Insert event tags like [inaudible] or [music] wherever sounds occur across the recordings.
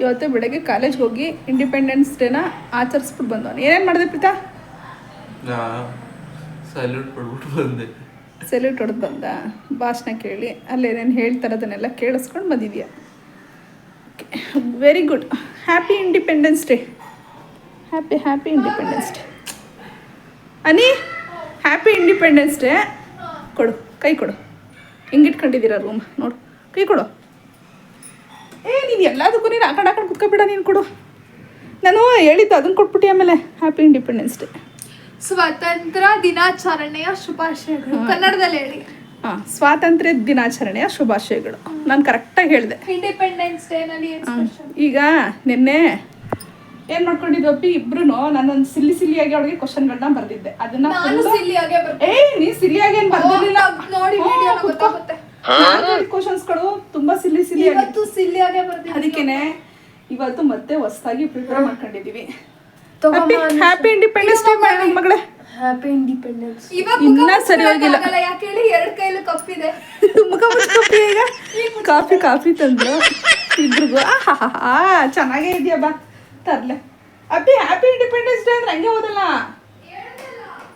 ಇವತ್ತು ಬೆಳಗ್ಗೆ ಕಾಲೇಜ್ ಹೋಗಿ ಇಂಡಿಪೆಂಡೆನ್ಸ್ ಡೇನ ಆಚರಿಸ್ಬಿಟ್ಟು ಬಂದವನು. ಏನೇನು ಮಾಡಿದೆ ಪ್ರೀತಾ? ಸಲ್ಯೂಟ್ ಬಂದೆ. ಸೆಲ್ಯೂಟ್ ಹೊಡೆದು ಬಂದ. ಭಾಷಣ ಕೇಳಿ ಅಲ್ಲೇನೇನು ಹೇಳ್ತಾರೆ ಅದನ್ನೆಲ್ಲ ಕೇಳಿಸ್ಕೊಂಡು okay very good happy independence day happy happy independence day ಅನಿ ಹ್ಯಾಪಿ ಇಂಡಿಪೆಂಡೆನ್ಸ್ ಡೇ ಕೊಡು ಕೈ ಕೊಡು. ಹಿಂಗಿಟ್ಕೊಂಡಿದ್ದೀರಾ ರೂಮ್ ನೋಡು ಕೈ ಕೊಡು. ಏ ನೀನು ಎಲ್ಲದಕ್ಕೂ ನೀನು ಆ ಕಡೆ ಆ ಕಡೆ ಕುತ್ಕೊಬೇಡ ನೀನು ಕೊಡು. ನಾನು ಹೇಳಿದ್ದು ಅದನ್ನು ಕೊಟ್ಬಿಟ್ಟು ಆಮೇಲೆ ಹ್ಯಾಪಿ ಇಂಡಿಪೆಂಡೆನ್ಸ್ ಡೇ ಸ್ವಾತಂತ್ರ್ಯ ದಿನಾಚರಣೆಯ ಶುಭಾಶಯಗಳು. ಕನ್ನಡದಲ್ಲಿ ಹೇಳಿ. ಹಾಂ ಸ್ವಾತಂತ್ರ್ಯ ದಿನಾಚರಣೆಯ ಶುಭಾಶಯಗಳು. ನಾನು ಕರೆಕ್ಟಾಗಿ ಹೇಳಿದೆ. ಇಂಡಿಪೆಂಡೆನ್ಸ್ ಡೇನಲ್ಲಿ ಈಗ ನಿನ್ನೆ ಏನು ಮಾಡ್ಕೊಂಡಿದ್ವಪ್ಪಿ ಇಬ್ರು ನಾನೊಂದು ಸಿಲ್ಲಿ ಸಿಲ್ಲಿಯಾಗಿ ಅವಳಿಗೆ ಕ್ವಶನ್ಗಳನ್ನ ಬರ್ದಿದ್ದೆ. ಅದನ್ನ ಏ ನೀ ಸಿಲ್ಲಿಯಾಗಿ ಏನು ಬರ್ದಿರಲಿಲ್ಲ? ನೋಡಿ ಗೊತ್ತಾಗುತ್ತೆ ಕ್ವಶನ್ಸ್ಗಳು ತುಂಬಾ ಸಿಲ್ಲಿ ಸಿಲ್ಲಿ ಇವತ್ತು ಆಗೇ ಬರ್ತೀನಿ ಅದಕ್ಕೇನೆ ಇವತ್ತು ಮತ್ತೆ ಹೊಸದಾಗಿ ಪ್ರಿಪೇರ್ ಮಾಡ್ಕೊಂಡಿದೀವಿ. ಹ್ಯಾಪಿ ಇಂಡಿಪೆಂಡೆನ್ಸ್ ಡೇ ಮಗಳೇ. ಹ್ಯಾಪಿ ಇಂಡಿಪೆಂಡೆನ್ಸ್ ಇವಾಗ ಇನ್ನ ಮುಖ ಸರಿ ಹೋಗಿಲ್ಲ. ಯಾಕೆ ಹೇಳಿ? ಎರಡ್ ಕೈಲು ಕಪ್ಪಿದೆ. [laughs] ಮುಖ ಮುಚ್ಕೊಪ್ಪಿ ಈಗ. ಕಾಫಿ ಕಾಫಿ ತಂದ್ರು. ಇಬ್ರಿಗೂ. ಆ ಚೆನ್ನಾಗೇ ಇದೆಯಾ ಬಾ. ತರ್ಲೆ. ಅಪ್ಪಿ ಹ್ಯಾಪಿ ಇಂಡಿಪೆಂಡೆನ್ಸ್ ಡೇ ಅಂದ್ರೆ ಹಂಗೆ ಹೋದಲ್ಲ?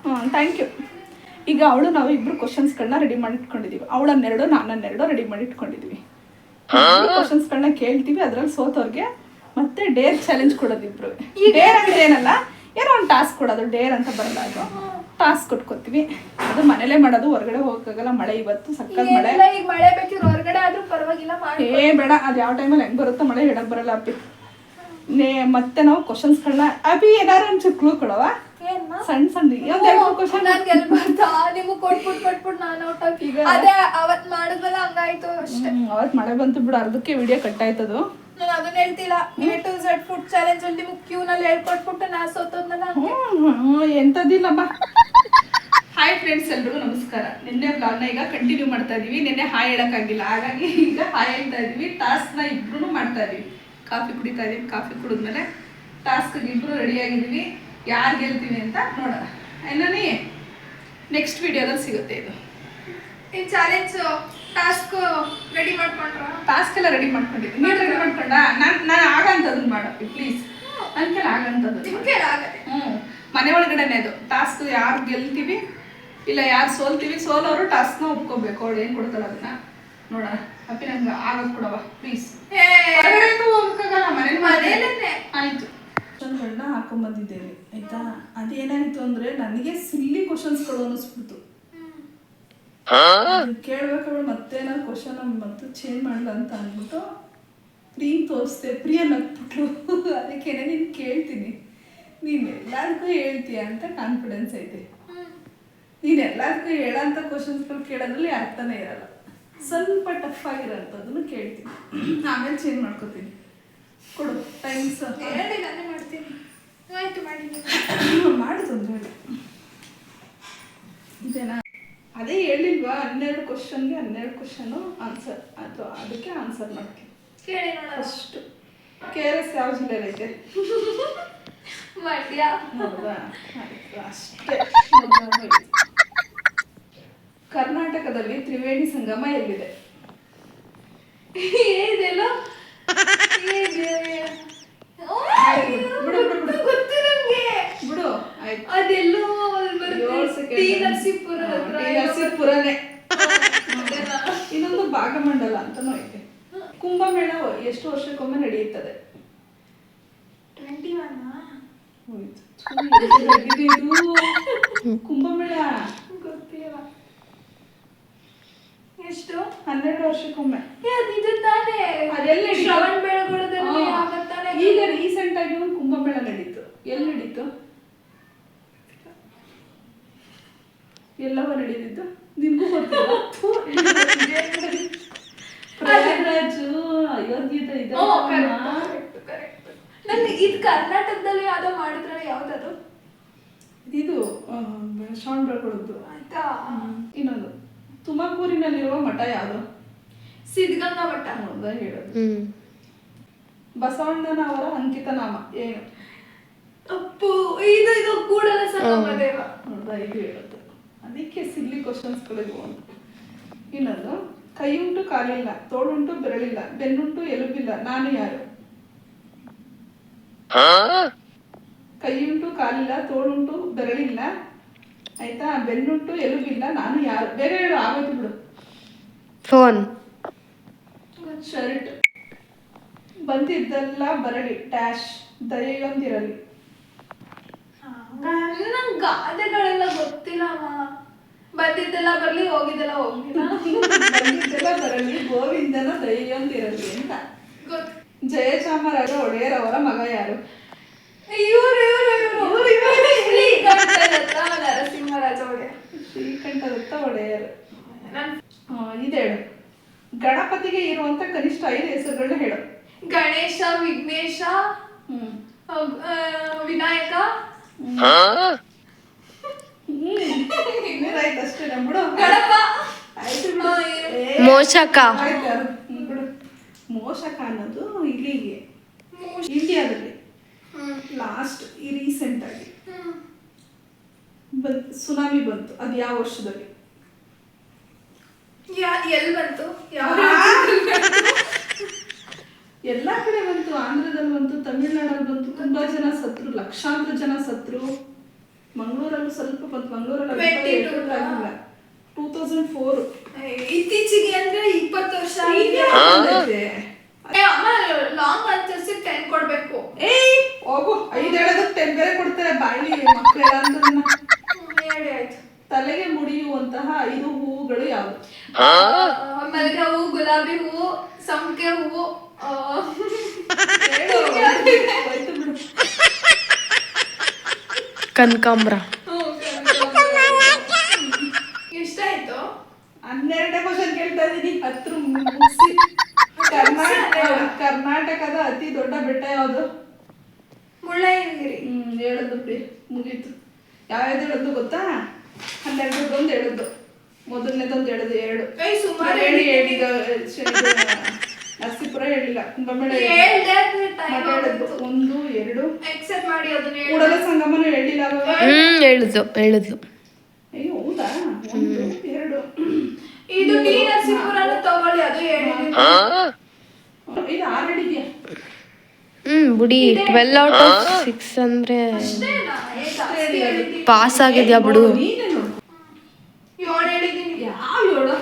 ಹ್ಞೂ ಥ್ಯಾಂಕ್ ಯು ಈಗ ಅವಳು ನಾವು ಇಬ್ರು ಕ್ವಶನ್ಸ್ಗಳನ್ನ ರೆಡಿ ಮಾಡಿ ಇಟ್ಕೊಂಡಿದೀವಿ ಅವಳನ್ನೆರಡು ನಾನನ್ನೆರಡು ರೆಡಿ ಮಾಡಿ ಇಟ್ಕೊಂಡಿದೀವಿ ಕ್ವಶನ್ಸ್ಗಳನ್ನ ಕೇಳ್ತೀವಿ ಅದ್ರಲ್ಲಿ ಸೋತವ್ರಿಗೆ ಮತ್ತೆ ಡೇರ್ ಚಾಲೆಂಜ್ ಕೊಡೋದು ಇಬ್ರು. ಈ ಡೇರ್ ಅಂದ್ರೆ ಏನಲ್ಲ ಏನೋ ಒಂದು ಟಾಸ್ಕ್ ಕೊಡೋದು ಡೇರ್ ಅಂತ ಬರಲ್ಲ ಅದು ಟಾಸ್ಕ್ ಕೊಟ್ಕೋತೀವಿ. ಅದು ಮನೇಲೇ ಮಾಡೋದು ಹೊರಗಡೆ ಹೋಗಕ್ಕಾಗಲ್ಲ ಮಳೆ ಇವತ್ತು ಸಕ್ಕತ್ ಮಳೆ. ಇಲ್ಲ ಈಗ ಮಳೆ ಬೇಕಿರೋ ಹೊರಗಡೆ ಆದ್ರೂ ಪರವಾಗಿಲ್ಲ ಏ ಬೇಡ ಅದು ಯಾವ ಟೈಮಲ್ಲಿ ಹೆಂಗ್ ಬರುತ್ತೋ ಮಳೆ ಹೇಳಕ್ ಬರಲ್ಲ ಅಪ್ಪಿ ನೇ ಮತ್ತೆ ನಾವು ಕ್ವಶನ್ಸ್ಗಳನ್ನ ಅಭಿ ಏನಾರು ಒಂಚೂರು ಕ್ಲೂ ಕೊಡವ? ಸಣ್ಣ ಸಣ್ಣ? ನಿಮಗ್ ಕೊಟ್ಬಿಟ್ ಕೊಟ್ಬಿಟ್ ನಾನ್ ಔಟ್ ಆಗಿ ಅದೇ ಅವತ್ ಮಾಡಿದ್ವಲ್ಲ ಹಂಗಾಯ್ತು ಅಷ್ಟೇ. ಅವತ್ ಮಳೆ ಬಂತು ಬಿಡು. ಅರ್ಧಕ್ಕೆ ವಿಡಿಯೋ ಕಟ್ ಆಯ್ತದು. ನಾನು ಅದನ್ನ ಹೇಳ್ತಿಲ್ಲ. A to Z food challenge ಅಲ್ಲಿ ನಿಮ್ಗೆ ಕ್ಯೂ ನಲ್ಲಿ ಹೇಳ್ಕೊಟ್ಬಿಟ್ಟು ನಾ ಸೋತೋದ್ನಲ್ಲ ಹ್ಮ್ ಎಂಥದ್ದಿಲ್ಲಮ್ಮ ಹಾಯ್ ಫ್ರೆಂಡ್ಸ್ ಎಲ್ರಿಗೂ ನಮಸ್ಕಾರ. ನಿನ್ನೆ ಬ್ಲಾಗ್ನ ಈಗ ಕಂಟಿನ್ಯೂ ಮಾಡ್ತಾ ಇದೀವಿ. ನಿನ್ನೆ ಹಾಯ್ ಹೇಳಕ್ಕಾಗಿಲ್ಲ ಹಾಗಾಗಿ ಈಗ ಹಾಯ್ ಹೇಳ್ತಾ ಇದೀವಿ. ಟಾಸ್ಕ್ನ ಇಬ್ರು ಮಾಡ್ತಾ ಇದೀವಿ. ಕಾಫಿ ಕುಡಿತಾ ಇದೀವಿ ಕಾಫಿ ಕುಡಿದ್ಮೇಲೆ ಟಾಸ್ಕ್ ಇಬ್ರು ರೆಡಿ ಆಗಿದೀವಿ. ಯಾರು ಗೆಲ್ತೀವಿ ಅಂತ ನೋಡೋಣ. ಇನ್ನೇ ನೆಕ್ಸ್ಟ್ ವಿಡಿಯೋದಲ್ಲಿ ಸಿಗುತ್ತೆ ಇದು. ಈ ಚಾಲೆಂಜ್ ಟಾಸ್ಕ್ ರೆಡಿ ಮಾಡ್ಕೊಂಡ್ರ? ಟಾಸ್ಕ್ ಎಲ್ಲ ರೆಡಿ ಮಾಡ್ಕೊಂಡಿದ್ದೀನಿ. ನೀನು ರೆಡಿ ಮಾಡ್ಕೊಂಡ ನಾನು ನಾನು ಆಗಂತದನ್ನ ಮಾಡಪ್ಪಿ ಪ್ಲೀಸ್ ನನ್ನ ಕೆಲ ಆಗಂತದ್ದು ನಿಮ್ಗೆ ಆಗತ್ತೆ ಹ್ಞೂ. ಮನೆ ಒಳಗಡೆನೆ ಅದು. ಟಾಸ್ಕ್ ಯಾರು ಗೆಲ್ತೀವಿ ಇಲ್ಲ ಯಾರು ಸೋಲ್ತೀವಿ ಸೋಲೋರು ಟಾಸ್ಕ್ನ ಒಪ್ಕೋಬೇಕು. ಅವಳು ಏನು ಕೊಡ್ತಾಳೆ ಅದನ್ನ ನೋಡೋಣ. ಅಪ್ಪಿ ನಂಗೆ ಆಗೋದು ಕೊಡವ ಪ್ಲೀಸ್ ಏ, ಹೋಗಕ್ಕಾಗಲ್ಲ ಮನೇಲಿ ಮನೇಲೇ ಆಯ್ತು. ಕ್ವಶನ್ಗಳನ್ನ ಹಾಕೊಂಬಂದಿದ್ದೇವೆ ಆಯ್ತಾ? ಅದೇನಾಯ್ತು ಅಂದ್ರೆ ನನಗೆ ಸಿಲ್ಲಿ ಕ್ವಶನ್ಸ್ಗಳು ಅನ್ನಿಸ್ಬಿಡ್ತು. ಕೇಳ್ಬೇಕಾದ್ರೆ ಮತ್ತೆ ನಾನು ಕ್ವಶನ್ ಮತ್ತೆ ಚೇಂಜ್ ಮಾಡಲ್ಲ ಅಂತ ಅಂದ್ಬಿಟ್ಟು ಪ್ರೀ ತೋರಿಸ್ದೆ ಪ್ರಿಯ ನಗ್ಬಿಟ್ಲು [laughs] ಅದಕ್ಕೇನೆ ನಿನ್ ಕೇಳ್ತೀನಿ. ನೀನು ಎಲ್ಲಾರ್ಗು ಹೇಳ್ತೀಯ ಅಂತ ಕಾನ್ಫಿಡೆನ್ಸ್ ಐತೆ. ನೀನು ಎಲ್ಲದಕ್ಕೂ ಹೇಳೋಂಥ ಕ್ವಶನ್ಸ್ಗಳು ಕೇಳೋದ್ರಲ್ಲಿ ಅರ್ಥನೇ ಇರಲ್ಲ. ಸ್ವಲ್ಪ ಟಫ್ ಆಗಿರೋಂಥದ್ದನ್ನು ಕೇಳ್ತೀನಿ. ಆಮೇಲೆ ಚೇಂಜ್ ಮಾಡ್ಕೋತೀನಿ. ಕೊಡು. ಟೈಮ್ಸ್ ಹೇಳಿ ನಾನೇ ಮಾಡ್ತೀನಿ. ಆಯ್ತು ಮಾಡಿ. ಮಾಡಿ ತೊಂದರೆ ಇಲ್ಲ. ಇದೇನಾ? ಅದೇ ಹೇಳಿಲ್ವಾ ಹನ್ನೆರಡು ಕ್ವಶನ್ಗೆ ಹನ್ನೆರಡು ಕ್ವಶನು ಆನ್ಸರ್ ಅದು ಅದಕ್ಕೆ ಆನ್ಸರ್ ಮಾಡ್ತೀನಿ. ಕೇಳಿ ನೋಡೋಣ. ಫಸ್ಟು ಕೆ ಆರ್ ಎಸ್ ಯಾವ ಜಿಲ್ಲೆಯಲ್ಲೈತೆ ಮಂಡ್ಯ ಹೌದಾ? ಆಯ್ತು ಅಷ್ಟೇ. ಕರ್ನಾಟಕದಲ್ಲಿ ತ್ರಿವೇಣಿ ಸಂಗಮ ಎಲ್ಲಿದೆ ಏನಿದೆಲ್ಲ ಬಿಡು, ಬಿಡು, ಬಿಡು. ಗೊತ್ತು ನಂಗೆ ಬಿಡು ಆಯ್ತು ಅದೆಲ್ಲೋ ಏಳು second. ಟಿ ನರಸೀಪುರ ಹಾ, ಹತ್ರ ಟಿ ನರಸೀಪುರನೇ ಅದೆಲ್ಲ. ಇನ್ನೊಂದು ಭಾಗಮಂಡಲ ಅಂತನೂ ಐತೆ ಕುಂಭಮೇಳ ಎಷ್ಟು ವರ್ಷಕ್ಕೊಮ್ಮೆ ನಡೆಯುತ್ತದೆ ಹೋಯ್ತು. ಥು, ಎಷ್ಟು ದೊಡ್ಡದಿದೆ ಇದು. ಕುಂಭಮೇಳ ಗೊತ್ತಿಲ್ಲ ಎಷ್ಟು ಹನ್ನೆರಡು ವರ್ಷಕ್ಕೊಮ್ಮೆ ಏ, ಅದು ಇದು ತಾನೇ ಅದೆಲ್ಲಿ ನಡೀತು? ಶ್ರವಣ ಬೆಳಗೊಳದಲ್ಲಿ ಹಾ. ಆಗತ್ತಾನೆ ಈಗ ರೀಸೆಂಟ್ ಆಗಿ ಒಂದು ಕುಂಭಮೇಳ ನಡೀತು ಎಲ್ಲಿ ನಡೀತು ಎಲ್ಲವ ನಡೀತಿತ್ತು ನಿನ್ಗೂ. ಪ್ರಯಾಗ್ರಾಜು ಅಯೋಧ್ಯದ ಇದೆ correct. ನನ್ಗೆ ಇದು ಕರ್ನಾಟಕದಲ್ಲಿ ಯಾವ್ದೋ ಮಾಡಿದ್ರೆ ಯಾವ್ದದು? ಇದು ಶಾನ್ ಬೆಳಗೊಳದ್ದು ಆಯ್ತಾ? ಇನ್ನೊಂದು. ತುಮಕೂರಿನಲ್ಲಿರುವ ಮಠ ಯಾವುದು? ಸಿದ್ಧಗಂಗಾ ಮಠ. ಅಂತ ಹೇಳೋದು. ಬಸವಣ್ಣನವರ ಅಂಕಿತ ನಾಮ ಏನು? ಅಪ್ಪು ಇದು ಇದು ಕೂಡಲ ಸಂಗಮ ದೇವ ಹೌದಾ ಇದು ಹೇಳೋದು. ಅದಕ್ಕೆ ಸಿಲ್ಲಿ ಕ್ವಶನ್ಸ್ಗಳಿಗೂ ಇನ್ನೊಂದು ಉಂಟು ಕಾಲಿಲ್ಲ ತೋಳುಂಟು ಬೆರಳಿಲ್ಲ ಬೆನ್ನುಂಟು ಎಲುಬಿಲ್ಲ ನಾನು ಯಾರು? ಕೈ ಉಂಟು ಕಾಲಿಲ್ಲ ತೋಳುಂಟು ಬೆರಳಿಲ್ಲ ಆಯ್ತಾ? ಬೆನ್ನುಂಟು ಎಲುಬಿಲ್ಲ ನಾನು ಯಾರು? ಬೇರೆ ಹೇಳು ಆಗೋದು ಬಿಡು. ಫೋನ್. ಶರ್ಟ್. ಬಂದಿದ್ದೆಲ್ಲ ಬರಲಿ ಡ್ಯಾಶ್ ದಯೆಯೊಂದಿರಲಿ. ನಂಗೆ ಗಾದೆಗಳೆಲ್ಲ ಗೊತ್ತಿಲ್ಲ ಅಮ್ಮ. ಬಂದಿದ್ದೆಲ್ಲ ಬರ್ಲಿ ಹೋಗಿದ್ದೆಲ್ಲ ಹೋಗಿಲ್ಲ [laughs] ಬಂದಿದ್ದೆಲ್ಲ ಬರಲಿ ಗೋವಿಂದನ ದಯೆಯೊಂದಿರಲಿ ಅಂತ. ಜಯಚಾಮರಾಜ ಒಡೆಯರ್ ಅವರ ಮಗ ಯಾರು? ಇವ್ರು ಇವ್ರು ಇವ್ರು. ಶ್ರೀಕಂಠದತ್ತ ನರಸಿಂಹರಾಜ ಒಡೆಯ ಶ್ರೀಕಂಠದತ್ತ ಒಡೆಯರು. ಇದೇಳು. ಗಣಪತಿಗೆ ಇರುವಂತ ಕನಿಷ್ಠ ಐದು ಹೆಸರುಗಳನ್ನ ಹೇಳು. ಗಣೇಶ ವಿಘ್ನೇಶ ಹ್ಮ್. ಆ, ವಿನಾಯಕ. ಮೋಷಕ. ಬಿಡು. ಮೋಷಕ ಅನ್ನೋದು ಇಲ್ಲಿಗೆ. ಇಂಡಿಯಾದಲ್ಲಿ. ಲಾಸ್ಟ್ ಈ ರೀಸೆಂಟ್ ಆಗಿ. ಸುನಾಮಿ ಬಂತು ಅದು ಯಾವ ವರ್ಷದಲ್ಲಿ? ಯಾ- ಎಲ್ ಬಂತು? ಯಾವ ಎಲ್ಲಾ ಕಡೆ ಬಂತು ಆಂಧ್ರದಲ್ಲಿ ಬಂತು ತಮಿಳ್ನಾಡಲ್ಲಿ ಬಂತು ತುಂಬಾ ಜನ ಸತ್ರು ಲಕ್ಷಾಂತರ ಜನ ಸತ್ರು. ಮಂಗಳೂರಲ್ಲೂ ಸ್ವಲ್ಪ ಬಂತು. ಮಂಗಳೂರಲ್ಲಿ 22 ಟೂ ತೌಸಂಡ್ ಫೋರ್. ಇತ್ತೀಚೆಗೆ ಅಂದ್ರೆ ಇಪ್ಪತ್ತು ವರ್ಷ ಲಾಂಗ್ ಆನ್ಸರ್ಸ್ ಟೆನ್ ಕೊಡ್ಬೇಕು. ಏಯ್ ಹೋಗು. ಐದು ಹೇಳೋದಕ್ಕೆ ಟೆನ್ ಬೇರೆ ಕೊಡ್ತಾರೆ. ಬಾಯಿ ಮಕ್ಕಳು ಹೇಳಂದ್ರೆ ಹೇಳಿ ಆಯ್ತು. ತಲೆಗೆ ಮುಡಿಯುವಂತಹ ಐದು ಹೂವುಗಳು ಯಾವುದು? ಮಲ್ಲಿಗೆ ಹೂವು ಗುಲಾಬಿ ಹೂವು ಸಂಪಿಗೆ ಹೂವು ಕನಕಾಂಬರ. ಹನ್ನೆರಡನೇ ಕ್ವಶನ್ ಕೇಳ್ತಾ ಇದೀನಿ. ಹತ್ರ ಮುಗಿಸಿ. ಕರ್ನಾಟಕ ಕರ್ನಾಟಕದ ಅತಿ ದೊಡ್ಡ ಬೆಟ್ಟ ಯಾವುದು? ಮುಳ್ಳಯ್ಯನಗಿರಿ. ಹ್ಮ್ ಹೇಳುದು ಬಿಡಿ. ಮುಗೀತು. ಯಾವ್ಯಾವ್ದು ಹೇಳುದು ಗೊತ್ತಾ? ಹನ್ನೆರಡದೊಂದು ಹೇಳೋದು. ಮೊದಲನೇದೊಂದು ಹೇಳುದು ಎರಡು. ಕೈ ಸುಮಾರು ಹೇಳಿ ಹೇಳಿದ್ದೀನಿ. ಹೇಳಿದ ನರಸೀಪುರ ಹೇಳಿಲ್ಲ. ಕುಂಭಮೇಳ. ಹೇಳ್ದೆ. ಒಂದು ಎರಡು. ಎಕ್ಸೆಪ್ಟ್ ಮಾಡಿ ಅದನ್ನ ಹೇಳಿ. ಕೂಡಲ ಸಂಗಮನ ಹೇಳಿಲ್ಲ ಹೇಳಿದ್ಲು ಹೇಳಿದ್ಲು ಅಯ್ಯೋ ಹೌದಾ? ಒಂದು ಇದು ಟಿ ನರಸೀಪುರನು ತಗೊಳ್ಳಿ ಅದು ಹೇಳಿದ್ದೀನಿ ಇದು ಆರು ಹೇಳಿದ್ಯಾ ಹ್ಮ್ ಬಿಡಿ. ಟ್ವೆಲ್ ಔಟ್ ಆಫ್ ಸಿಕ್ಸ್ ಅಂದ್ರೆ ಪಾಸ್ ಆಗಿದ್ಯಾ ಬಿಡು. ಏಳು ಹೇಳಿದ್ದೀನಿ. ಯಾವ ಹೇಳು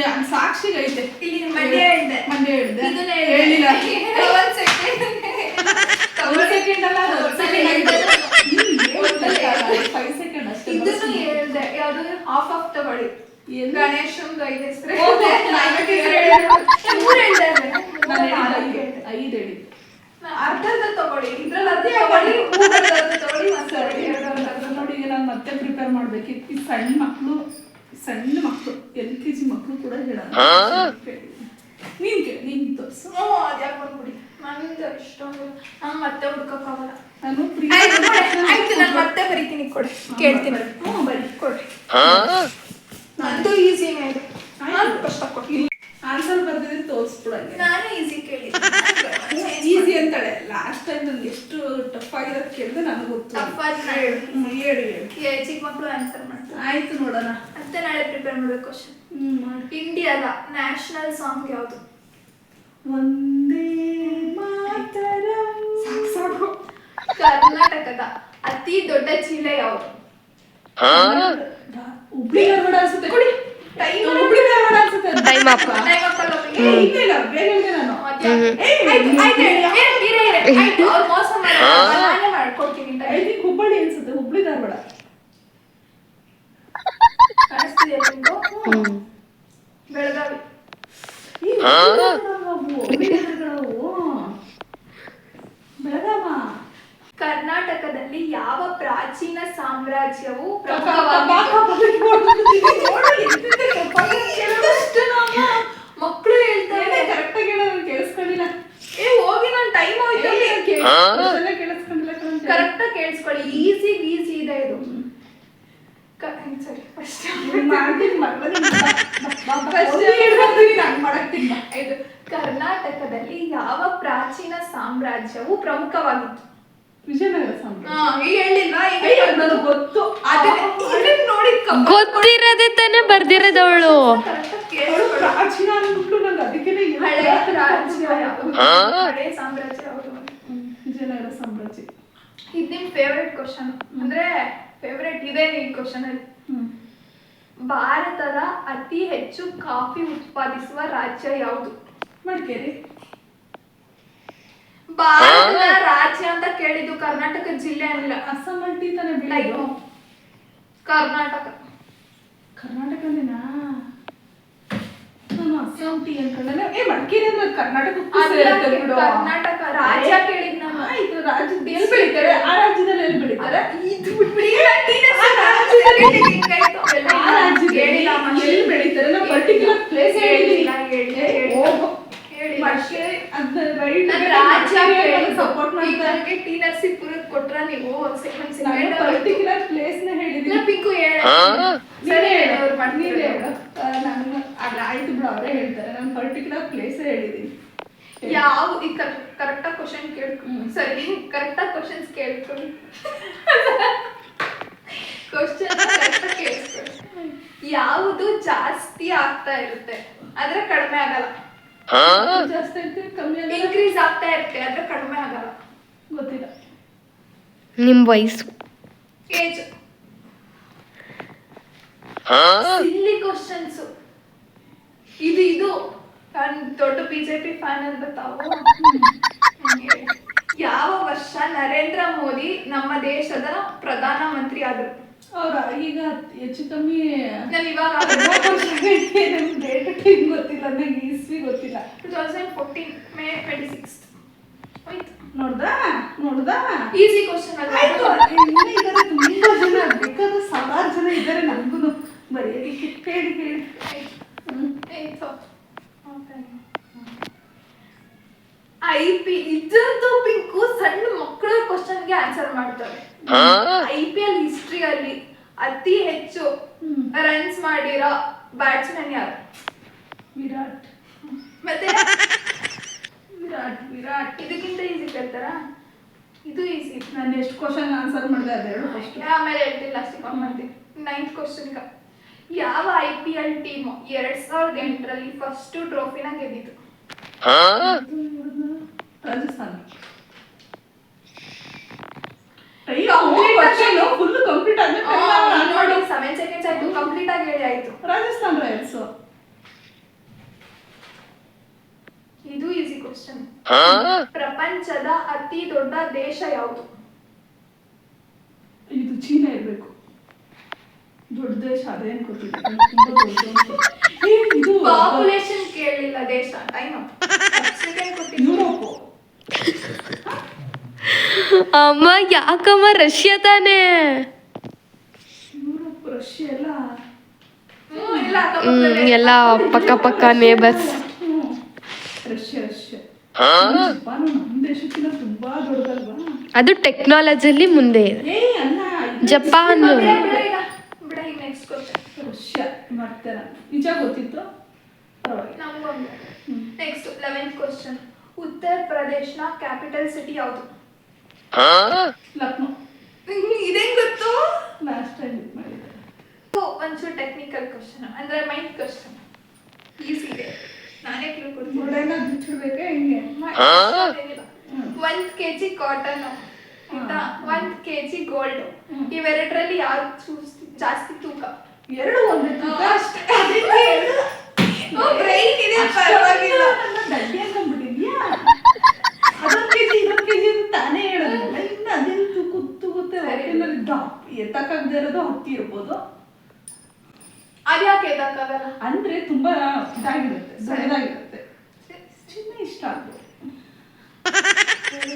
ಯಾ- ಸಾಕ್ಷಿಗೆ ಐತೆ ಇಲ್ಲಿ ಮಂಡ್ಯ ಹೇಳ್ದೆ. ಮಂಡ್ಯ ಹೇಳ್ದೆ. ಇದನ್ನ ಹೇಳಿಲ್ಲ. [laughs] ಒಂದ್ ಸೆಕೆಂಡ್ ಒಂದು ಸೆಕೆಂಡ್ ಅಲ್ಲ ಅದು ಒಂದ್ಸಲ second ಹೇಳ್ದೆ. ಆಗಿದೆ. ಫೈವ್ ಸೆಕೆಂಡ್ ಅಷ್ಟೇ ಇದನ್ನು ಹೇಳ್ದೆ ಯಾವ್ದು ಹಾಫ್ ಆಫ್ ತಗೊಳ್ಳಿ. ಎಲ್ಲಿ? ಗಣೇಶ್ ಐದು ಹೆಸರು. ಮೂರು. ಐದು ಹೇಳಿದ್ದು ಅರ್ಧದ ತಗೊಳ್ಳಿ. ಇದ್ರಲ್ಲಿ ಅರ್ಧ ತಗೊಳ್ಳಿ ಮತ್ತೆ ನೋಡಿ ಈಗ ನಾನು ಮತ್ತೆ ಪ್ರಿಪೇರ್ ಮಾಡ್ಬೇಕಿತ್ತು ಈ ಸಣ್ಣ ಮಕ್ಕಳು ಸಣ್ಣ ಮಕ್ಕಳು ಎಲ್ ಕೆ ಜಿ ಮಕ್ಕಳು ಕೂಡ ಹೇಳಲ್ಲ ನೀನ್ ಕೇಳಿ ನೀನ್ ತೋರಿಸು. ಹ್ಞೂ ಅದ್ಯಾಕೆ ಬಂದ್ಬಿಡಿ. ನಂದು ಇಷ್ಟೊಂದು ನಂಗೆ ಮತ್ತೆ ಹುಡ್ಕೋಕ್ಕಾಗಲ್ಲ. ನಾನು ಪ್ರೀ ಆಯ್ತು ನಾನು ಮತ್ತೆ ಬರೀತೀನಿ ಕೊಡಿ. ಕೇಳ್ತೀನಿ. ಹ್ಞೂ ಬರಿ. ಕೊಡಿ. ನಂದು ಈಸಿನೇ ಇದೆ. ನಾನು ಕಷ್ಟ ಕೊಡ್ತೀನಿ ಆನ್ಸರ್ ಬರ್ದಿದ್ರೆ ತೋರಿಸ್ಬಿಡಂಗೆ. ನಾನು ಈಸಿ ಕೇಳಿ ಈಸಿ ಅಂತಾಳೆ. ಲಾಸ್ಟ್ ಟೈಮ್ ನನ್ಗೆ ಎಷ್ಟು ಟಫ್ ಆಗಿರೋದು ಕೇಳಿದ್ರೆ ನನಗೆ ಗೊತ್ತು. ಟಫ್ ನಾ ಹೇಳು. ಹೇಳಿ ಹೇಳಿ. ಏ, ಚಿಕ್ಕ ಮಕ್ಕಳು ಆನ್ಸರ್ ಮಾಡ್ತಾರೆ. ಆಯ್ತು ನೋಡೋಣ. ಮತ್ತೆ ನಾಳೆ ಪ್ರಿಪೇರ್ ಮಾಡಬೇಕು ಕ್ವಶನ್ ಇಂಡಿಯಾದ ನ್ಯಾಷನಲ್ ಸಾಂಗ್ ಯಾವುದು? ಒಂದೇ ಮಾತರಂ. ಸಾಕು ಕರ್ನಾಟಕದ ಅತಿ ದೊಡ್ಡ ಚೀಲ ಯಾವುದು? ಹುಬ್ಳಿ ಧಾರವಾಡ ಅನ್ಸುತ್ತೆ. ಕೊಡಿ. ಅನ್ಸುತ್ತೆ ಅಲ್ಲ ಏ, ಇಲ್ಲ ಇಲ್ಲ ಬೇಗ ಹೇಳಿದೆ ನಾನು. ಅದ್ಯಾಕೆ? ಆಯ್ತು, ಆಯ್ತು ಹೇಳಿ. ಏ, ಇರೇ, ಇರೇ. ಆಯ್ತು, ಅವ್ರು ಮೋಸ ಮಾಡಲ್ಲ. ನಾನೇ ಮಾಡ್ಕೊಡ್ತೀನಿ ಐ ಥಿಂಕ್ ಹುಬ್ಬಳ್ಳಿ ಅನ್ಸುತ್ತೆ. ಹುಬ್ಳಿ ಧಾರವಾಡ. ಕಾಣಿಸ್ತಿದೆಯಾ ನಿಮ್ಗೂ? ಬೆಳಗಾವಿ. ಬೆಳಗಾವ. ಕರ್ನಾಟಕದಲ್ಲಿ ಯಾವ ಪ್ರಾಚೀನ ಸಾಮ್ರಾಜ್ಯವು ಮಕ್ಕಳು ಹೇಳ್ತಾರೆ. ಕರೆಕ್ಟಾಗಿ ಹೇಳೋದು ಕೇಳಿಸ್ಕೊಂಡಿಲ್ಲ. ಏ ಹೋಗಿ ನಾನು ಟೈಮ್ ಕೇಳಿಸ್ಕೊಂಡಿಲ್ಲ. ಕರೆಕ್ಟ್ ಕೇಳಿಸ್ಕೊಳ್ಳಿ. ಈಸಿ ಈಸಿ ಇದೆ ಇದು. ಸರಿ ಫಸ್ಟ್ ನೀನ್ ಮಾಡ್ತೀನಿ. ಇದು ಕರ್ನಾಟಕದಲ್ಲಿ ಯಾವ ಪ್ರಾಚೀನ ಸಾಮ್ರಾಜ್ಯವು ಪ್ರಮುಖವಾಗಿತ್ತು? ವಿಜಯನಗರ ಗೊತ್ತಿರೋದೇ ತಾನೇ ಬರ್ದಿರೋದವಳು. ವಿಜಯನಗರ ಸಾಮ್ರಾಜ್ಯ. ಇದು ನಿಮ್ ಫೇವ್ರೆಟ್ ಕ್ವಶನ್ ಅಂದ್ರೆ ಫೇವ್ರೆಟ್ ಇದೆ ಈ ಕ್ವಶನ್ ಅಲ್ಲಿ. ಹ್ಮ್. ಭಾರತದ ಅತಿ ಹೆಚ್ಚು ಕಾಫಿ ಉತ್ಪಾದಿಸುವ ರಾಜ್ಯ ಯಾವುದು? ಮಡಿಕೇರಿ. ಭಾರತದ ರಾಜ್ಯ ಅಂತ ಕೇಳಿದ್ದು ಕರ್ನಾಟಕ ಜಿಲ್ಲೆ ಅಲ್ಲ. ಅಸ್ಸಾಂ ಅಲ್ಲಿ ತಾನೆ ಬೆಳೆಯೋದು ಕರ್ನಾಟಕ. ಕರ್ನಾಟಕನೇನಾ? ನಾನು ಅಸ್ಸಾಂ ಟೀ ಅನ್ಕೊಂಡೆ ಏ ಮಡಿಕೇರಿ ಅಂದ್ರೆ ಕರ್ನಾಟಕಕ್ಕೂ ಸೇರುತ್ತೆ ಬಿಡು. ಕರ್ನಾಟಕ ರಾಜ್ಯ ಕೇಳಿದ್ ನಾನು ಆಯ್ತು ರಾಜ್ಯದ ಎಲ್ಲಿ ಬೆಳಿತಾರೆ? ಆ ರಾಜ್ಯದಲ್ಲಿ ಎಲ್ಲಿ ಬೆಳಿತಾರೆ? ಇದು ಬಿಟ್ಬಿಡಿ ಆ ರಾಜ್ಯದಲ್ಲಿ ಹಿಂಗಾಯ್ತು. ಅವೆಲ್ಲ ಆ ರಾಜ್ಯದಲ್ಲಿ ಹೇಳಿಲ್ಲ ಮತ್ತೆ. ಎಲ್ಲಿ ಬೆಳಿತಾರೆ ನಾವು ಪರ್ಟಿಕ್ಯುಲರ್ ಪ್ಲೇಸ್ ಹೇಳಿಲ್ಲ, ಹೇಳಿಲ್ಲ, ಹೇಳಿಲ್ಲ. ಹೇಳಿಲ್ಲ. ಮಡಿಕೇರಿ ಅದ್ ರೈಟ್ ನಾನ್ ರಾಜ್ಯ ಸಪೋರ್ಟ್ ಮಾಡ್ತಾರೆ ಕೇಳಿದ್ದು ಟಿ ನರಸೀಪುರಕ್ಕೆ ಕೊಟ್ರ ನೀವು ಒಂದ್ ಸೆಕೆಂಡ್ ನಾನು ಸೆಕೆಂಡ್ ಪರ್ಟಿಕ್ಯುಲರ್ ಪ್ಲೇಸ್ನ ಹೇಳಿದೀನಿ ಪಿಂಕು ಹೇಳ ನೀನೇ ಸರಿ ಹೇಳು, ಅವ್ರು ನೀನೇ ಮಾಡ್ತಿರೋದು. ಹೇಳು. ಆ, ನಾನು ಅಲ್ಲ ಆಯ್ತು ಬಿಡು ಅವರೇ ಹೇಳ್ತಾರೆ ನಾನು ಪರ್ಟಿಕ್ಯುಲರ್ ಪ್ಲೇಸ್ ಹೇಳಿದೀನಿ ಯಾವ ಈ ಕರೆಕ್ಟ್ ಕ್ವಶನ್ ಕೇಳ್ಕೊ ಹ್ಮ್. ಸರಿ ಕರೆಕ್ಟ್ ಕ್ವಶನ್ಸ್ ಕೇಳ್ಕೊಳ್ಳಿ ಕ್ವಶನ್ ಕರೆಕ್ಟ್ ಕೇಳಿಸ್ಕೊಳ್ಳಿ ಯಾವುದು ಜಾಸ್ತಿ ಆಗ್ತಾ ಇರುತ್ತೆ? ಆದ್ರೆ ಕಡಿಮೆ ಆಗಲ್ಲ. ಜಾಸ್ತಿ ಐತೆ ಕಮ್ಮಿ ಆಗಲ್ಲ. ಇನ್ಕ್ರೀಸ್ ಆಗ್ತಾ ಇರುತ್ತೆ ಆದ್ರೆ ಕಡಿಮೆ ಆಗಲ್ಲ. ಗೊತ್ತಿಲ್ಲ. ನಿಮ್ ವಯಸ್ಸು. ಏಜ್ ಇಲ್ಲಿ ಕ್ವಶನ್ಸ್ ಇದು ಇದು. ನಾನ್ ದೊಡ್ಡ ಬಿಜೆಪಿ ಫ್ಯಾನ್ ಅಂತ ತಾವು. ಯಾವ ವರ್ಷ ನರೇಂದ್ರ ಮೋದಿ ನಮ್ಮ ದೇಶದ ಪ್ರಧಾನ ಮಂತ್ರಿ ಆದ್ರು? ಅವ್ರ ಈಗ ಹೆಚ್ಚು ಕಮ್ಮಿ ನಾನು ಇವಾಗ ಡೇಟ್ ಗೊತ್ತಿಲ್ಲ ನನಗೆ ಇಸ್ವಿ ಗೊತ್ತಿಲ್ಲ. Two thousand fourteen May twenty six ನೋಡ್ದಾ? ನೋಡ್ದಾ? ಈಸಿ ಕ್ವಶನ್ ಆಯ್ತು. ಇನ್ನೂ ತುಂಬಾ ಜನ ಬೇಕಾದ ಸಾವಿರಾರು ಜನ ಇದ್ದಾರೆ ನನ್ಗೂ ಬರೀ ಹೇಳಿ ಹೇಳಿ ಹ್ಮ್. ಐ ಪಿ ಇದಂತೂ ಪಿಂಕು ಸಣ್ಣ ಮಕ್ಕಳ ಕ್ವಶನ್ಗೆ ಆನ್ಸರ್ ಮಾಡ್ತಾರೆ. ಐ ಪಿ ಎಲ್ ಹಿಸ್ಟ್ರಿಯಲ್ಲಿ ಅತಿ ಹೆಚ್ಚು. ರನ್ಸ್ ಮಾಡಿರೋ ಬ್ಯಾಟ್ಸ್ಮನ್ ಯಾರು? ವಿರಾಟ್. ಮತ್ತೆ? ವಿರಾಟ್ ವಿರಾಟ್. ಇದಕ್ಕಿಂತ ಈಸಿ ಕೇಳ್ತಾರ? ಇದು ಈಸಿ ನಾನು ಎಷ್ಟು ಕ್ವಶನ್ ಆನ್ಸರ್ ಮಾಡಿದೆ ಅದೆರಡು ಫಸ್ಟ್ ಆಮೇಲೆ ಹೇಳ್ತೀನಿ ಲಾಸ್ಟಿಗೆ ಕಾಲ್ ಮಾಡ್ತೀನಿ. ನೈನ್ತ್ ಕ್ವಶನ್ಗ ಯಾವ ಐ ಪಿ ಎಲ್ ಟೀಮ್ ಎರಡ್ ಸಾವಿರದ ಎಂಟರಲ್ಲಿ ಫಸ್ಟ್ ಟ್ರೋಫಿನ ಗೆದ್ದಿತ್ತು ರಾಜಸ್ಥಾನ ಫುಲ್ ಕಂಪ್ಲೀಟ್ ನೋಡಿ ಸೆವೆನ್ ಸೆಕೆಂಡ್ಸ್ ಆಯ್ತು ಕಂಪ್ಲೀಟ್ ಆಗಿ ಹೇಳಿ ಆಯ್ತು ರಾಜಸ್ಥಾನ್ ರಾಯಲ್ಸ್ ಇದು ಈಸಿ ಕ್ವಶನ್ ಪ್ರಪಂಚದ ಅತಿ ದೊಡ್ಡ ದೇಶ ಯಾವುದು ಇದು ಚೀನಾ ಇರ್ಬೇಕು. ದೊಡ್ಡ ದೇಶ ಅದೇನು ಗೊತ್ತಿಲ್ಲ ತುಂಬಾ ದೊಡ್ಡ ಅಂತ. ಏ, ಇದು ಪಾಪ್ಯುಲೇಷನ್ ಕೇಳಿಲ್ಲ ದೇಶ ಟೈಮ್ ಯುರೋಪ್. ಅಮ್ಮ ಯಾಕಮ್ಮ ರಷ್ಯಾ ತಾನೇ? ಯುರೋಪ್ ರಷ್ಯಾ ಎಲ್ಲ. ಎಲ್ಲ ಪಕ್ಕ ಪಕ್ಕ ನೇಬರ್ಸ್ ಅದು ಟೆಕ್ನಾಲಜಿಲಿ ಮುಂದೆ ಇದೆ. ಜಪಾನ್ ಬಿಡ, ಬಿಡ ಈಗ. ಬಿಡ ಈಗ ನೆಕ್ಸ್ಟ್ ಕ್ವಶನ್ ರಷ್ಯಾ ಮಾಡ್ತೇನೆ ನಿಜ ಗೊತ್ತಿತ್ತು? ನಮ್ಗೊಂದು. ನೆಕ್ಸ್ಟ್ ಲೆವೆಂತ್ ಕ್ವಶನ್ ಉತ್ತರ ಪ್ರದೇಶ್ನ ಕ್ಯಾಪಿಟಲ್ ಸಿಟಿ ಯಾವುದು? ಲಕ್ನೋ. ಇದೇನ್ ಗೊತ್ತು? ಲಾಸ್ಟ್ ಟೈಮ್ ಇದು ಮಾಡಿದ್ದೆ. ಒಂಚೂರು ಟೆಕ್ನಿಕಲ್ ಕ್ವಶನ್ ಅಂದ್ರೆ ಮೈಂಡ್ ಕ್ವಶನ್ ಈಸಿ ಇದೆ. ನಾನೇ ಕ್ಲೂ ಕೊಡ್ತೀನಿ ಬಿಚ್ಚಿಡ್ಬೇಕಾ ಹಿಂಗೆ? ಒಂದು ಕೆ ಜಿ ಕೆಜಿ ಕಾಟನ್ ಆಯ್ತಾ ಕೆ ಜಿ ಕೆಜಿ ಗೋಲ್ಡ್. ಇವೆರಡರಲ್ಲಿ ಚೂಸ್ ಜಾಸ್ತಿ ತೂಕ? ಎರಡು ಒಂದು ತೂಕ ಅಷ್ಟೇ. ಬ್ರೈನ್ ಇದೆ, ಪರವಾಗಿಲ್ಲ. ಡಡ್ಡಿ ಅನ್ಕೊಂಡ್ಬಿಟ್ಟಿದ್ಯಾ ಅದೊಂದು ಕೆಜಿ ಇದೊಂದು ಕೆಜಿ ಅಂತ ತಾನೇ ಹೇಳೋದಿಲ್ಲ ಇನ್ನು ಅದೇನು ತೂಕು ತೂಗುತ್ತೆ. ಹೊಟ್ಟೆನಲ್ಲಿ ದಪ್ಪ ಎತ್ತಕ್ಕಾಗದೇ ಇರೋದು ಹತ್ತಿ ಇರ್ಬೋದು. ಅದ್ಯಾಕೆ ಎದ್ದಕ್ಕಾಗಲ್ಲ ಅಂದ್ರೆ ತುಂಬಾ ಇದಾಗಿರುತ್ತೆ ಸರಿ. ದೊಡ್ಡದಾಗಿರುತ್ತೆ. ಚಿನ್ನ ಇಷ್ಟ ಆಗ್ಬೋದು.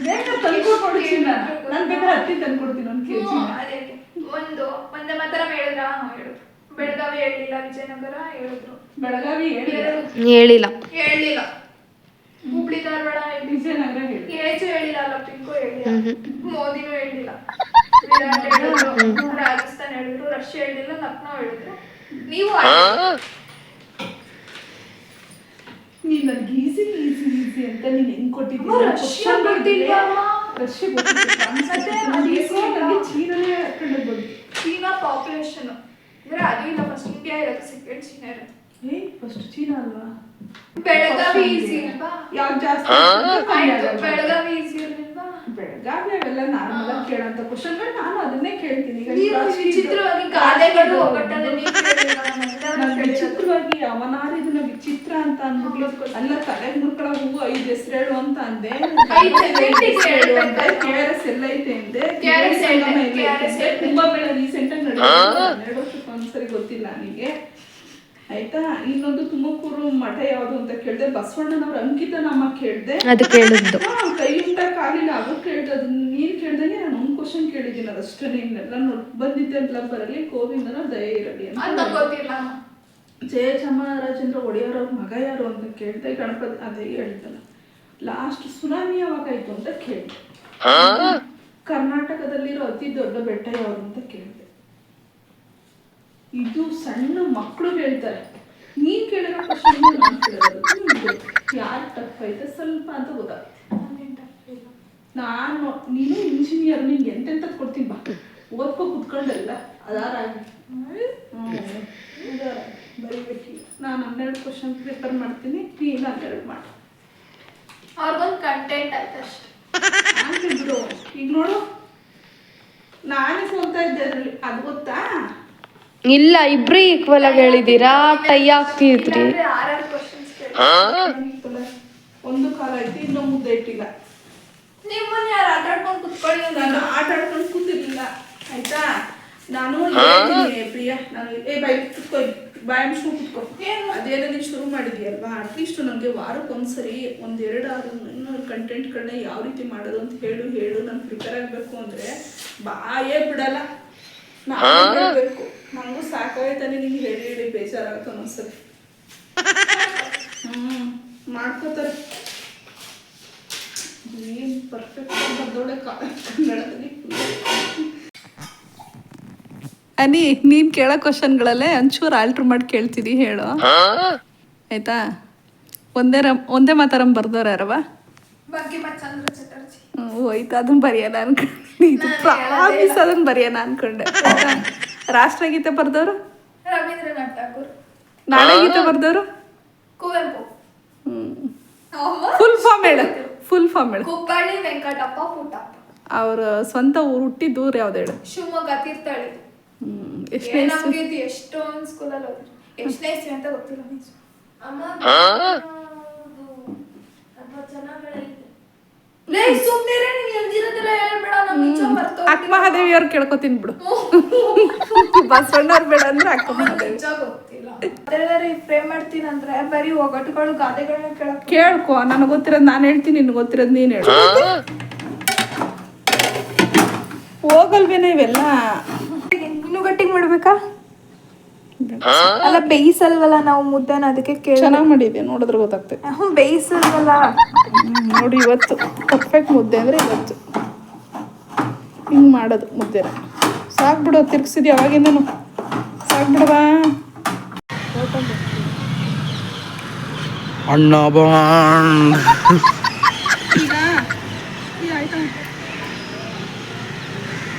ಬೇಗ ತಂದ್ಕೊಡ್ಕೊಡು ಚಿನ್ನ ನಾನು ಬೇಕಾದ್ರೆ ಹತ್ತಿ ತಂದ್ಕೊಡ್ತೀನಿ ಒಂದು ಕೆಜಿ. ಒಂದು ಒಂದೇ ಮಾತ್ರ ಹೇಳಿದ್ರ? ಹೇಳಿದ್ರು ಬೆಳಗಾವಿ ಹೇಳಿಲ್ಲ ವಿಜಯನಗರ ಹೇಳಿದ್ರು. ಬೆಳಗಾವಿ ಹೇಳಿಲ್ಲ? ಹೇಳಿಲ್ಲ. ಹುಬ್ಳಿ ಧಾರವಾಡ ವಿಜಯನಗರ ಹೇಳಿ ಏಜು ಹೇಳಿಲ್ಲ ಅಲ್ಲ ಪಿಂಕು ಹೇಳಿಲ್ಲ. ಮೋದಿನೂ ಹೇಳಿಲ್ಲ. ರಾಜಸ್ಥಾನ ಹೇಳಿದ್ರು ರಾಜಸ್ಥಾನ್ ಹೇಳಿದ್ರು ರಷ್ಯಾ ಹೇಳಿಲ್ಲ ಲಕ್ನೋ ಹೇಳಿದ್ರು. ನೀವು ನೀನ್ ನನ್ಗೆ ಈಸಿ ಈಸಿ ಈಸಿ ಅಂತ ನೀನ್ ಹೆಂಗ್ ಅಮ್ಮ, ರಷ್ಯಾ? ರಷ್ಯಾ. ಚೀನಾನೇ ಹಾಕೊಂಡೆ ಬಂತು ಚೀನಾ ಪಾಪ್ಯುಲೇಷನ್ ಅಂದ್ರೆ ಅದು ಇಲ್ಲ ಫಸ್ಟ್ ಇಂಡಿಯಾ ಇರೋದು ಸೆಕೆಂಡ್ ಚೀನಾ ಇರೋದು ಏ ಫಸ್ಟ್ ಚೀನಾ ಅಲ್ವಾ? ಬೆಳಗಾವಿ ಈಸಿ ಅಲ್ವಾ ಯಾವ್ದು ಜಾಸ್ತಿ ಆಯ್ತು. ಬೆಳಗಾವಿ ಈಸಿ ಇರ್ಲಿಲ್ವಾ? ಬೆಳಗಾವಿ ಅವೆಲ್ಲ ನಾರ್ಮಲ್ ಆಗಿ ಕ್ವಶನ್ಗಳು ನಾನು ಅದನ್ನೇ ಕೇಳ್ತೀನಿ. ಈಗ ನೀವು ಇದು- ವಿಚಿತ್ರವಾಗಿ ಗಾದೆಗಳು ಇದು- ಒಗಟನ್ನು ನೀವು ಕೇಳಿಲ್ಲ, ನಮ್ಮೆಲ್ಲರೂ ನಾನು ಕೇಳಿರೋದು. ವಿಚಿತ್ರವಾಗಿ ಅವನಾರು ಇದನ್ನ ವಿಚಿತ್ರ ಅಂತ ಅಂದ್ಬಿಟ್ಟು ಅಲ್ಲ ತಲೆ ಮುರ್ಕೊಳ ಹೂವು ಐದು ಹೆಸರೇಳು ಅಂತ ಅಂದೆ. ಐದ್. ಕೆ ಆರ್ ಎಸ್ ಎಲ್ಲ ಐತೆ ಅಂದೆ. KRS ಸಂಗಮ ಐತೆ, ಎಲ್ಲ KRS. ಐತೆ. ತುಂಬಾ ಬೇಡ ರೀಸೆಂಟ್ ಆಗಿ ಹನ್ನೆರಡು ವರ್ಷಕ್ಕೆ ಒಂದ್ಸರಿ ಗೊತ್ತಿಲ್ಲ ನನಗೆ. ಆಯ್ತಾ? ಇನ್ನೊಂದು ತುಮಕೂರು ಮಠ ಯಾವುದು ಅಂತ ಕೇಳಿದೆ ಬಸವಣ್ಣನವ್ರ ಅಂಕಿತ ನಾಮ ಕೇಳಿದೆ. ಅದು ಕೇಳಿದ್ದು. ಹಾ, ಕೈಯಿಂದ ಕಾಲಿನ ಅದು ಕೇಳ್ದೆ. ಅದನ್ನ ನೀನ್ ಕೇಳ್ದಂಗೆ ನಾನು ಒಂದು ಕ್ವಶನ್ ಕೇಳಿದ್ದೀನಿ ಅದಷ್ಟೇ ಇನ್ನೆಲ್ಲ ಬಂದಿದ್ದೆ ಬಂದಿದ್ದೆಲ್ಲ ಬರಲಿ ಗೋವಿಂದನ ದಯ ಇರಲಿ ಅಂತ ಅಂತ ಗೊತ್ತಿಲ್ಲ. ಜಯ ಚಾಮರಾಜೇಂದ್ರ ಒಡೆಯರ್ ಅವ್ರ ಮಗ ಯಾರು ಅಂತ ಕೇಳಿದೆ ಗಣಪತಿ ಅದೇ ಹೇಳ್ತಲ್ಲ ಲಾಸ್ಟ್ ಸುನಾಮಿ ಯಾವಾಗಾಯ್ತು ಅಂತ ಕೇಳಿದೆ. ಕರ್ನಾಟಕದಲ್ಲಿರೋ ಅತಿ ದೊಡ್ಡ ಬೆಟ್ಟ ಯಾವುದು ಅಂತ ಕೇಳಿದೆ. ಇದು ಸಣ್ಣ ಮಕ್ಕಳು ಹೇಳ್ತಾರೆ. ನೀನ್ ಕೇಳಿರೋ ಕ್ವಶನ್ ನಾನು ಕೇಳೋದು. ಯಾರು ಟಫ್ ಐತೆ? ಸ್ವಲ್ಪ ಅಂತ ಗೊತ್ತಾಗುತ್ತೆ. ನಾನು ನೀನು ಇಂಜಿನಿಯರ್ ನಿಂಗೆ ಎಂತೆಂತ ಕೊಡ್ತೀನಿ ಬಾ. ಓದ್ಕೋ ಕುತ್ಕೊಂಡಲ್ಲ. ಅದಾರಾಗಿ. ಬರೀಬೇಕೀಗ ನಾನು ಹನ್ನೆರಡು ಕ್ವಶನ್ ಪ್ರಿಪೇರ್ ಮಾಡ್ತೀನಿ. ನೀನು ಹನ್ನೆರಡು ಮಾಡಿ. ಅವ್ರಿಗೊಂದು ಕಂಟೆಂಟ್ ಆಯ್ತು ಅಷ್ಟೇ. ಬಿಡು. ಈಗ ನೋಡು. ನಾನೇ ಸೋಲ್ತಾ ಇದ್ದೆ ಅದರಲ್ಲಿ. ಅದು ಗೊತ್ತಾ? ಇಲ್ಲ ಇಬ್ರು ಈಕ್ವಲ್ ಆಗಿ ಹೇಳಿದೀರಾ ಟೈ ಆಗ್ತಿದ್ರಿ ಒಂದು ಕಾಲ ಐತಿ ಇನ್ನೊಂದು ಮುದ್ದೆ ಇಟ್ಟಿಲ್ಲ. ನಿಮ್ಮನ್ನ ಯಾರು ಆಟ ಆಡ್ಕೊಂಡು ಕುತ್ಕೊಳ್ಳಿ ನಾನು ಆಟ ಆಡ್ಕೊಂಡು ಕೂತಿರ್ಲಿಲ್ಲ. ಆಯ್ತಾ? ನಾನು ಪ್ರಿಯಾ ನಾನು ಏ ಬಾಯ್ ಕುತ್ಕೊ ಬಾಯ್ ಮುಚ್ಕೊಂಡು ಕುತ್ಕೊ. ಅದೇನೋ ನೀನು ಶುರು ಮಾಡಿದ್ಯಲ್ವಾ? ಅಟ್ಲೀಸ್ಟ್ ನನಗೆ ವಾರಕ್ಕೆ ಒಂದ್ಸರಿ ಒಂದೆರಡು ಆರು ಕಂಟೆಂಟ್ಗಳನ್ನ ಯಾವ ರೀತಿ ಮಾಡೋದು ಅಂತ ಹೇಳು ಹೇಳು. ನಾನು ಪ್ರಿಪೇರ್ ಆಗಬೇಕು ಅಂದರೆ ಬಾಯೇ ಬಿಡಲ್ಲ. ಹೇಳ್ಬೇಕು. ನನಗೂ ಸಾಕಾಯ್ತಾನೆ ನಿಂಗೆ ಹೇಳಿ ಹೇಳಿ ಬೇಜಾರಾಗುತ್ತೆ ಒಂದೊಂದ್ಸರಿ ಹ್ಞೂ ಮಾಡ್ಕೋತಾರೆ. ಏನ್ ಪರ್ಫೆಕ್ಟ್ ಬರ್ದೋಳೆ ಕನ್ನಡದಲ್ಲಿ. ಅನಿ ನೀನ್ ಕೇಳೋ ಕ್ವಶನ್ಗಳಲ್ಲೇ ಒಂಚೂರು ಆಲ್ಟರ್ ಮಾಡಿ ಕೇಳ್ತೀನಿ ಹೇಳು. ಆಯ್ತಾ? ಒಂದೇ ರಮ್ ಒಂದೇ ಮಾತಾರಂ ಬರ್ದವ್ರ ಯಾರವ ಬಗ್ಗೆ ಹೋಯ್ತು ಅದನ್ನ ಬರೆಯೋಣ ಅನ್ಕೊಂಡೆ ಇದು ಪ್ರಾಮಿಸ್ ಅದನ್ನ ಬರೆಯೋಣ ಅನ್ಕೊಂಡೆ? ರಾಷ್ಟ್ರಗೀತೆ ಬರ್ದವ್ರು ರವೀಂದ್ರನಾಥ್ ಠಾಕೂರ್ ನಾಳೆ ಗೀತೆ ಬರ್ದವ್ರು ಕುವೆಂಪು ಅಮ್ಮ ಫುಲ್ ಫಾರ್ಮ್ ಹೇಳು ಫುಲ್ ಫಾರ್ಮ್ ಹೇಳು ಕುಪ್ಪಳ್ಳಿ ವೆಂಕಟಪ್ಪ ಪುಟ್ಟಪ್ಪ ಅವ್ರ ಸ್ವಂತ ಊರು ಹುಟ್ಟಿ ದೂರ ಯಾವ್ದು ಹೇಳು ಶಿವಮೊಗ್ಗ ತೀರ್ಥಹಳ್ಳಿ ಎಷ್ಟನೇ ನಮ್ಗೆ ಇದು ಎಷ್ಟೊಂದು ಸ್ಕೂಲಲ್ಲಿ ಹೋದ್ರು ಎಷ್ಟನೇ ಇಸ್ವಿ ಅಂತ ಗೊತ್ತಿಲ್ಲ ನಿಜ ಅಕ್ಕ ಮಹಾದೇವಿ ಅವ್ರು ಕೇಳ್ಕೊತೀನಿ ಬಿಡು. [laughs] ಬಸವಣ್ಣವ್ರು ಬೇಡ ಅಂದ್ರೆ ಅಕ್ಕ ಮಹಾದೇವಿ. ಫ್ರೇಮ್ ಮಾಡ್ತೀನಿ ಅಂದ್ರೆ ಬರೀ ಒಗಟುಗಳು ಗಾದೆಗಳನ್ನ ಕೇಳಕ್ ಕೇಳ್ಕೊ ನನಗೆ ಗೊತ್ತಿರೋದು ನಾನು ಹೇಳ್ತೀನಿ ನಿನ್ಗೆ ಗೊತ್ತಿರೋದು ನೀನು ಹೇಳು. ಹೋಗಲ್ವೇನ ಇವೆಲ್ಲ? ಇನ್ನು ಗಟ್ಟಿಗೆ ಮಾಡ್ಬೇಕಾ? ಅಲ್ಲ ಬೇಯಿಸಲ್ವಲ್ಲ ನಾವು ಮುದ್ದೆನ? ಅದಕ್ಕೆ ಕೇಳಿ ಚೆನ್ನಾಗಿ ಮಾಡಿದ್ಯಾ? ನೋಡಿದ್ರೆ ಗೊತ್ತಾಗ್ತದೆ. ಹ್ಞೂ ಬೇಯಿಸಲ್ವಲ್ಲ ನೋಡಿ ಇವತ್ತು ಪರ್ಫೆಕ್ಟ್ ಮುದ್ದೆ ಅಂದರೆ ಇವತ್ತು. ಹಿಂಗೆ ಮಾಡೋದು ಮುದ್ದೆನ ಸಾಕ್ಬಿಡು ತಿರ್ಗಿಸಿದ್ಯ ಅವಾಗಿಂದನು? ಸಾಕ್ಬಿಡವಾ? ಅಣ್ಣ ಬಾಂಡ್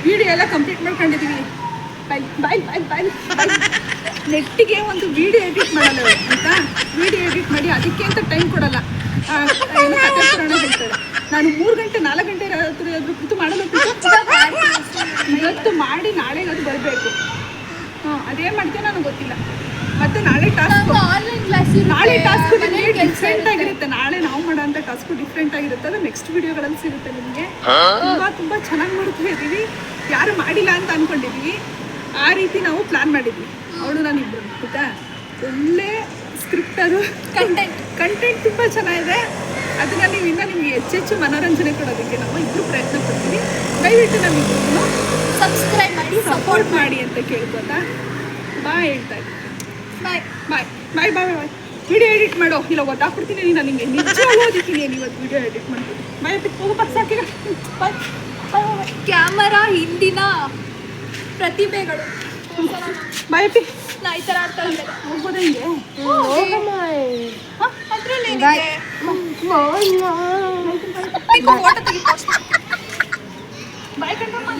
ವಿಡಿಯೋ ಎಲ್ಲ complete ಮಾಡ್ಕೊಂಡಿದೀವಿ. Bye bye bye bye bye ನೆಟ್ಟಿಗೆ ಒಂದು ವಿಡಿಯೋ ಎಡಿಟ್ ಮಾಡಲ್ಲ ಆಯಿತಾ? ವಿಡಿಯೋ ಎಡಿಟ್ ಮಾಡಿ ಅದಕ್ಕೆ ಅಂತ ಟೈಮ್ ಕೊಡಲ್ಲ. ಆ, ಏನು ಕಥೆ ಪುರಾಣ ಹೇಳ್ತಾರೆ. ನಾನು ಮೂರು ಗಂಟೆ ನಾಲ್ಕು ಗಂಟೆ ರಾತ್ರಿ ಆದರೂ ಕೂತು ಮಾಡಲು ಇವತ್ತು ಮಾಡಿ ನಾಳೆ ಅದು ಬರಬೇಕು. ಹಾಂ ಅದೇ ಮಾಡ್ತೇನೆ ನನಗೆ ಗೊತ್ತಿಲ್ಲ. ಮತ್ತೆ ನಾಳೆ ಟಾಸ್ಕ್ ಆನ್ಲೈನ್ ಕ್ಲಾಸ್ ನಾಳೆ ಟಾಸ್ಕ್ ಡಿಫ್ರೆಂಟ್ ಆಗಿರುತ್ತೆ. ನಾಳೆ ನಾವು ಮಾಡೋಂಥ ಟಾಸ್ಕ್ ಡಿಫ್ರೆಂಟ್ ಆಗಿರುತ್ತೆ ಅದು ನೆಕ್ಸ್ಟ್ ವಿಡಿಯೋಗಳಲ್ಲಿ ಸಿಗುತ್ತೆ ನಿಮಗೆ. ತುಂಬ ತುಂಬ ಚೆನ್ನಾಗಿ ಮಾಡ್ತಾ ಇದ್ದೀವಿ ಯಾರು ಮಾಡಿಲ್ಲ ಅಂತ ಅನ್ಕೊಂಡಿದ್ವಿ. ಆ ರೀತಿ ನಾವು ಪ್ಲಾನ್ ಮಾಡಿದ್ವಿ. ಅವಳು ನಾನು ಇಬ್ಬರು ಗೊತ್ತಾ? ಒಳ್ಳೆ ಸ್ಕ್ರಿಪ್ಟ್ ಅದು. ಕಂಟೆಂಟ್ ಕಂಟೆಂಟ್ ತುಂಬ ಚೆನ್ನಾಗಿದೆ. ಅದನ್ನ ನೀವು ಇನ್ನೂ ನಿಮಗೆ ಹೆಚ್ಚೆಚ್ಚು ಮನೋರಂಜನೆ ಕೊಡೋದಕ್ಕೆ ನಾವು ಇಬ್ಬರು ಪ್ರಯತ್ನ ಪಡ್ತೀವಿ. ದಯವಿಟ್ಟು ನಮಗಿಬ್ರು ಸಬ್ಸ್ಕ್ರೈಬ್ ಮಾಡಿ ಸಪೋರ್ಟ್ ಮಾಡಿ ಅಂತ ಕೇಳ್ಬೋದಾ ಬಾಯ್ ಹೇಳ್ತಾ ಇದ್ದೀನಿ. ಬಾಯ್ ಬಾಯ್ ಬಾಯ್ ಬಾಯ್ ಬಾಯ್ ವಿಡಿಯೋ ಎಡಿಟ್ ಮಾಡೋ. ಇಲ್ಲ ಗೊತ್ತಾಗ್ಬಿಡ್ತೀನಿ. ನೀನು ನನಗೆ ನಿಜ ಓದಿದ್ದೀನಿ. ಏನು ಇವತ್ತು ವಿಡಿಯೋ ಎಡಿಟ್ ಮಾಡ್ತೀನಿ ಬಾಯ್ ಹೋಗೋ ಹಾಕಿರ ಬಾಯ್ ಕ್ಯಾಮರಾ ಹಿಂದಿನ ಪ್ರತಿಭೆಗಳು. ಬಾಯ್ ನಾ ಈ ಥರ ಆಡ್ತಾ ಇದ್ದೆ ಹೋಗ್ಬೋದ ಹಿಂಗೆ? ಅದ್ರಲ್ಲಿ ಫೋಟೋ ತೆಗಿ. ಬಾಯ್ ಕಂಡ್ರಮ್ಮ